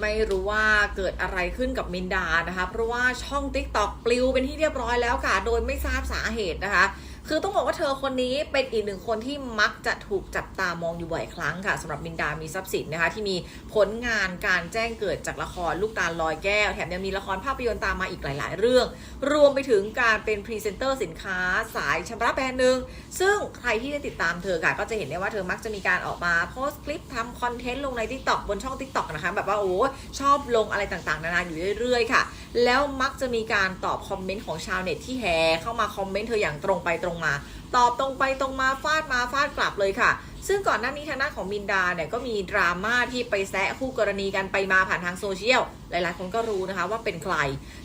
ไม่รู้ว่าเกิดอะไรขึ้นกับมินดานะคะ เพราะว่าช่อง t ิ k t o k ปลิวเป็นที่เรียบร้อยแล้วค่ะ โดยไม่ทราบสาเหตุนะคะ คือต้องบอกว่าเธอคนนี้เป็นอีกหนึ่งคนที่มักจะถูกจับตามองอยู่บ่อยครั้งค่ะสำหรับมินดามีทรัพย์สินนะคะที่มีผลงานการแจ้งเกิดจากละครลูกตาลอยแก้ว แถมยังมีละครภาพยนตร์ตามมาอีกหลาย ๆ เรื่อง รวมไปถึงการเป็นพรีเซนเตอร์สินค้าสายชำระแบรนด์หนึ่งซึ่งใครที่ได้ติดตามเธอค่ะก็จะเห็นได้ว่าเธอมักจะมีการออกมาโพสต์คลิปทำคอนเทนต์ลงใน t ิ k t o k บนช่อง TikTok นะคะแบบว่าโอ้ชอบลงอะไรต่างๆ นานาอยู่เรื่อยๆค่ะ แล้วมักจะมีการตอบคอมเมนต์ของชาวเน็ตที่แห่เข้ามาคอมเมนต์เธออย่างตรงไปตรงมา ตอบตรงไปตรงมาฟาดมาฟาดกลับเลยค่ะ ซึ่งก่อนหน้านี้ทางด้านของมินดาเนี่ยก็มีดราม่าที่ไปแซะคู่กรณีกันไปมาผ่านทางโซเชียล หลายๆ คนก็รู้นะคะว่าเป็นใคร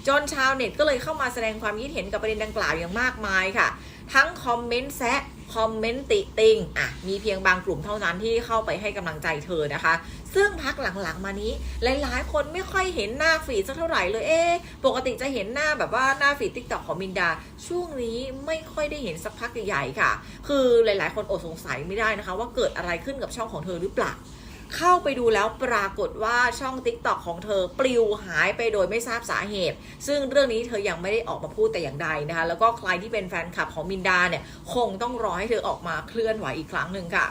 จนชาวเน็ตก็เลยเข้ามาแสดงความคิดเห็นกับประเด็นดังกล่าวอย่างมากมายค่ะ ทั้งคอมเมนต์แซะคอมเมนต์ติติงอะมีเพียงบางกลุ่มเท่านั้นที่เข้าไปให้กำลังใจเธอนะคะ ซึ่งพักหลังๆมานี้ หลายๆ คนไม่ค่อยเห็นหน้าฟีดสักเท่าไหร่เลยเอ๊ะปกติจะเห็นหน้าแบบว่าหน้าฟีดติ๊กต็อกของมินดา ช่วงนี้ไม่ค่อยได้เห็นสักพักใหญ่ๆค่ะ คือหลายๆ คนอดสงสัยไม่ได้นะคะว่าเกิดอะไรขึ้นกับช่องของเธอหรือเปล่า เข้าไปดูแล้วปรากฏว่าช่อง t ิ k t o อกของเธอปลิวหายไปโดยไม่ทราบสาเหตุ ซึ่งเรื่องนี้เธอยังไม่ได้ออกมาพูดแต่อย่างใดนะคะ แล้วก็ใครที่เป็นแฟนคลับของมินดาเนี่ยคงต้องรอให้เธอออกมาเคลื่อนไหวอีกครั้งหนึ่งค่ะ